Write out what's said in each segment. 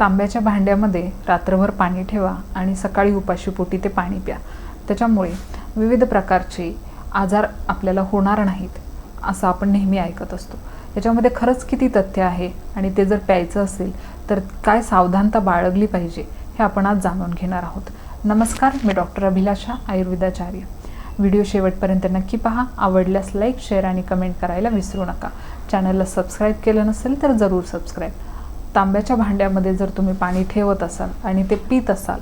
तांब्याच्या भांड्यामध्ये रात्रभर पाणी ठेवा आणि सकाळी उपाशीपोटी ते पाणी प्या. त्याच्यामुळे विविध प्रकारचे आजार आपल्याला होणार नाहीत असं आपण नेहमी ऐकत असतो. त्याच्यामध्ये खरंच किती तथ्य आहे आणि ते जर प्यायचं असेल तर काय सावधानता बाळगली पाहिजे हे आपण आज जाणून घेणार आहोत. नमस्कार मी डॉक्टर अभिलाषा आयुर्वेदाचार्य. व्हिडिओ शेवटपर्यंत नक्की पहा. आवडल्यास लाईक शेअर आणि कमेंट करायला विसरू नका. चॅनलला सबस्क्राईब केलं नसेल तर जरूर सबस्क्राईब. तांब्याच्या भांड्यामध्ये जर तुम्ही पाणी ठेवत असाल आणि ते पित असाल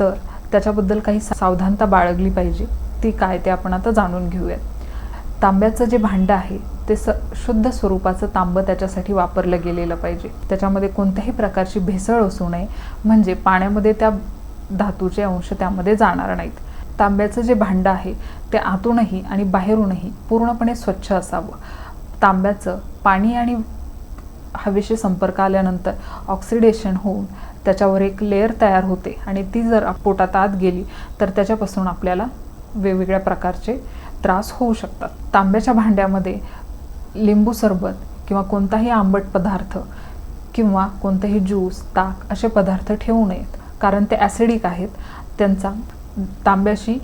तर त्याच्याबद्दल काही सावधानता बाळगली पाहिजे. ती काय ते आपण आता जाणून घेऊयात. तांब्याचं जे भांडं आहे ते स शुद्ध स्वरूपाचं तांबं त्याच्यासाठी वापरलं गेलेलं पाहिजे. त्याच्यामध्ये कोणत्याही प्रकारची भेसळ असू नये म्हणजे पाण्यामध्ये त्या धातूचे अंश त्यामध्ये जाणार नाहीत. तांब्याचं जे भांडं आहे ते आतूनही आणि बाहेरूनही पूर्णपणे स्वच्छ असावं. तांब्याचं पाणी आणि हवेशी संपर्क आल्यानंतर ऑक्सिडेशन होऊन त्याच्यावर एक लेअर तयार होते. आणि ती जर पोटात आत गेली तर त्याच्यापासून आपल्याला वेगवेगळ्या प्रकारचे त्रास होऊ शकतात. तांब्याच्या भांड्यामध्ये लिंबू सरबत किंवा कोणताही आंबट पदार्थ किंवा कोणतेही ज्यूस ताक असे पदार्थ ठेवू नयेत कारण ते ॲसिडिक आहेत. त्यांचा तांब्याशी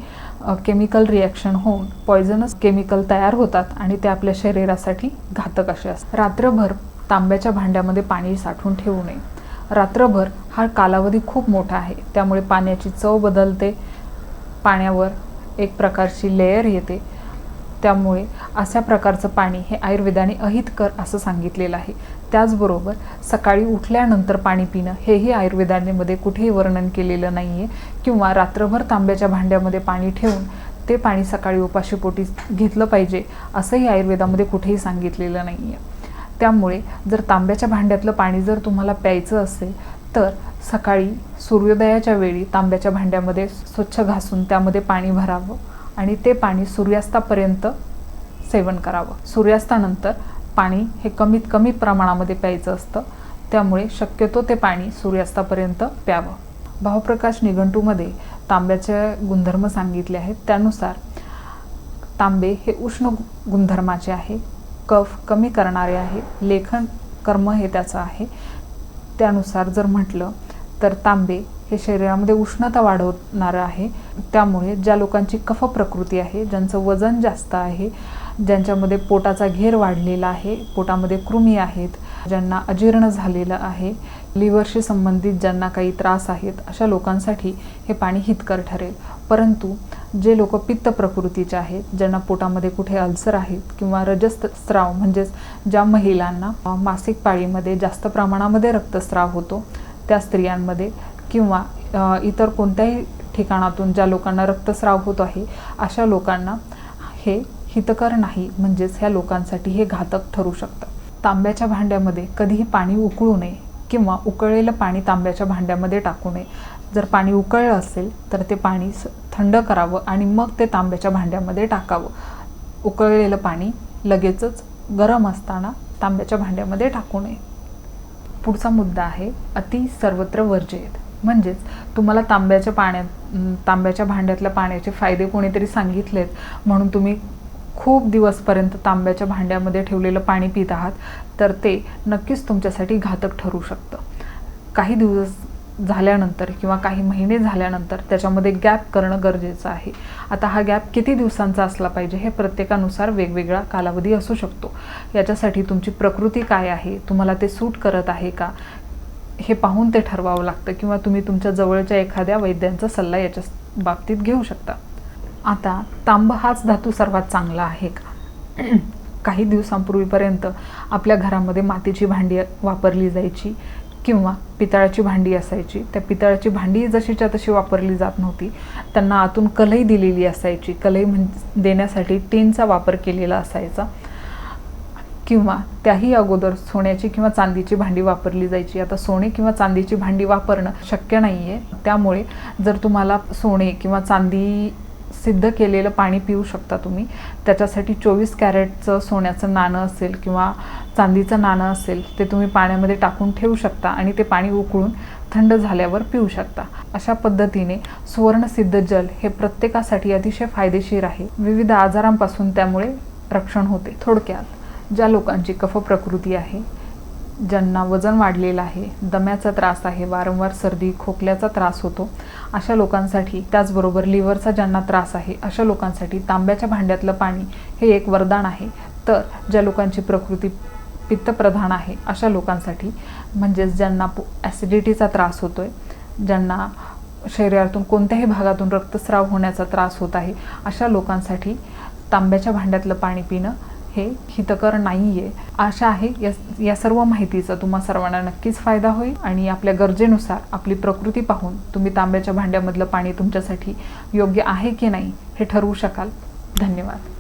केमिकल रिॲक्शन होऊन पॉयझनस केमिकल तयार होतात आणि ते आपल्या शरीरासाठी घातक असे असतात. रात्रभर तांब्याच्या भांड्यामध्ये पाणी साठवून ठेवू नये. रात्रभर हा कालावधी खूप मोठा आहे. त्यामुळे पाण्याची चव बदलते. पाण्यावर एक प्रकारची लेयर येते. त्यामुळे अशा प्रकारचं पाणी हे आयुर्वेदाने अहितकर असं सांगितलेलं आहे. त्याचबरोबर सकाळी उठल्यानंतर पाणी पिणं हेही आयुर्वेदानेमध्ये कुठेही वर्णन केलेलं नाही आहे किंवा रात्रभर तांब्याच्या भांड्यामध्ये पाणी ठेवून ते पाणी सकाळी उपाशीपोटी घेतलं पाहिजे असंही आयुर्वेदामध्ये कुठेही सांगितलेलं नाही आहे त्यामुळे जर तांब्याच्या भांड्यातलं पाणी जर तुम्हाला प्यायचं असेल तर सकाळी सूर्योदयाच्या वेळी तांब्याच्या भांड्यामध्ये स्वच्छ घासून त्यामध्ये पाणी भरावं आणि ते पाणी सूर्यास्तापर्यंत सेवन करावं. सूर्यास्तानंतर पाणी हे कमीत कमी प्रमाणामध्ये प्यायचं असतं. त्यामुळे शक्यतो ते पाणी सूर्यास्तापर्यंत प्यावं. भावप्रकाश निघंटूमध्ये तांब्याचे गुणधर्म सांगितले आहेत. त्यानुसार तांबे हे उष्ण गुणधर्माचे आहे. कफ कमी करणारे आहे लेखन कर्म हे त्याचं आहे. त्यानुसार जर म्हटलं तर तांबे हे शरीरामध्ये उष्णता वाढवणारं आहे. त्यामुळे ज्या लोकांची कफ प्रकृती आहे ज्यांचं वजन जास्त आहे ज्यांच्यामध्ये पोटाचा घेर वाढलेला आहे पोटामध्ये कृमी आहेत ज्यांना अजीर्ण झालेलं आहे लिव्हरशी संबंधित ज्यांना काही त्रास आहेत अशा लोकांसाठी हे पाणी हितकर ठरेल. परंतु जे लोक पित्त प्रकृतीचे आहेत ज्यांना पोटामध्ये कुठे अल्सर आहेत किंवा रजस्त्राव म्हणजेच ज्या महिलांना मासिक पाळीमध्ये जास्त प्रमाणामध्ये रक्तस्राव होतो त्या स्त्रियांमध्ये किंवा इतर कोणत्याही ठिकाणातून ज्या लोकांना रक्तस्राव होत आहे अशा लोकांना हे हितकर नाही म्हणजेच ह्या लोकांसाठी हे घातक ठरू शकतं. तांब्याच्या भांड्यामध्ये कधीही पाणी उकळू नये किंवा उकळलेलं पाणी तांब्याच्या भांड्यामध्ये टाकू नये. जर पाणी उकळलं असेल तर ते पाणी थंड करावं आणि मग ते तांब्याच्या भांड्यामध्ये टाकावं. उकळलेलं पाणी लगेचच गरम असताना तांब्याच्या भांड्यामध्ये टाकू नये. पुढचा मुद्दा आहे अति सर्वत्र वर्जयत म्हणजेच तुम्हाला तांब्याच्या पाण्यात तांब्याच्या भांड्यातल्या पाण्याचे फायदे कोणीतरी सांगितलेत म्हणून तुम्ही खूप दिवसपर्यंत तांब्याच्या भांड्यामध्ये ठेवलेलं पाणी पित आहात तर ते नक्कीच तुमच्यासाठी घातक ठरू शकतं. काही दिवस झाल्यानंतर किंवा काही महिने झाल्यानंतर त्याच्यामध्ये गॅप करणं गरजेचं आहे. आता हा गॅप किती दिवसांचा असला पाहिजे हे प्रत्येकानुसार वेगवेगळा कालावधी असू शकतो. याच्यासाठी तुमची प्रकृती काय आहे? तुम्हाला ते सूट करत आहे का? हे पाहून ते ठरवावं लागतं किंवा तुम्ही तुमच्या जवळच्या एखाद्या वैद्यांचा सल्ला याच्या बाबतीत घेऊ शकता. आता तांब हाच धातू सर्वात चांगला आहे का? काही दिवसांपूर्वीपर्यंत आपल्या घरामध्ये मातीची भांडी वापरली जायची. किंवा पितळाची भांडी असायची. त्या पितळाची भांडी जशीच्या तशी वापरली जात नव्हती. त्यांना आतून कलई दिलेली असायची. कलई म्हण देण्यासाठी टीनचा वापर केलेला असायचा. किंवा त्याही अगोदर सोन्याची किंवा चांदीची भांडी वापरली जायची. आता सोने किंवा चांदीची भांडी वापरणं शक्य नाही आहे त्यामुळे जर तुम्हाला सोने किंवा चांदी सिद्ध केलेलं पाणी पिऊ शकता तुम्ही. त्याच्यासाठी चोवीस कॅरेटचं सोन्याचं नाणं असेल किंवा चांदीचं नाणं असेल ते तुम्ही पाण्यामध्ये टाकून ठेवू शकता आणि ते पाणी उकळून थंड झाल्यावर पिऊ शकता. अशा पद्धतीने सुवर्णसिद्ध जल हे प्रत्येकासाठी अतिशय फायदेशीर आहे. विविध आजारांपासून त्यामुळे रक्षण होते थोडक्यात. ज्या लोकांची कफ प्रकृती आहे ज्यांना वजन वाढलेलं आहे दम्याचा त्रास आहे वारंवार सर्दी खोकल्याचा त्रास होतो अशा लोकांसाठी त्याचबरोबर लिव्हरचा ज्यांना त्रास आहे अशा लोकांसाठी तांब्याच्या भांड्यातलं पाणी हे एक वरदान आहे. तर ज्या लोकांची प्रकृती पित्तप्रधान आहे अशा लोकांसाठी म्हणजेच ज्यांना ॲसिडिटीचा त्रास होतो आहे ज्यांना शरीरातून कोणत्याही भागातून रक्तस्राव होण्याचा त्रास होत आहे अशा लोकांसाठी तांब्याच्या भांड्यातलं पाणी पिणं हे हितकर नाही आहे आशा आहे या या सर्व माहितीचा तुम्हा सर्वांना नक्कीच फायदा होईल आणि आपल्या गरजेनुसार आपली प्रकृती पाहून तुम्ही तांब्याच्या भांड्यामधलं पाणी तुमच्यासाठी योग्य आहे की नाही हे ठरवू शकाल. धन्यवाद.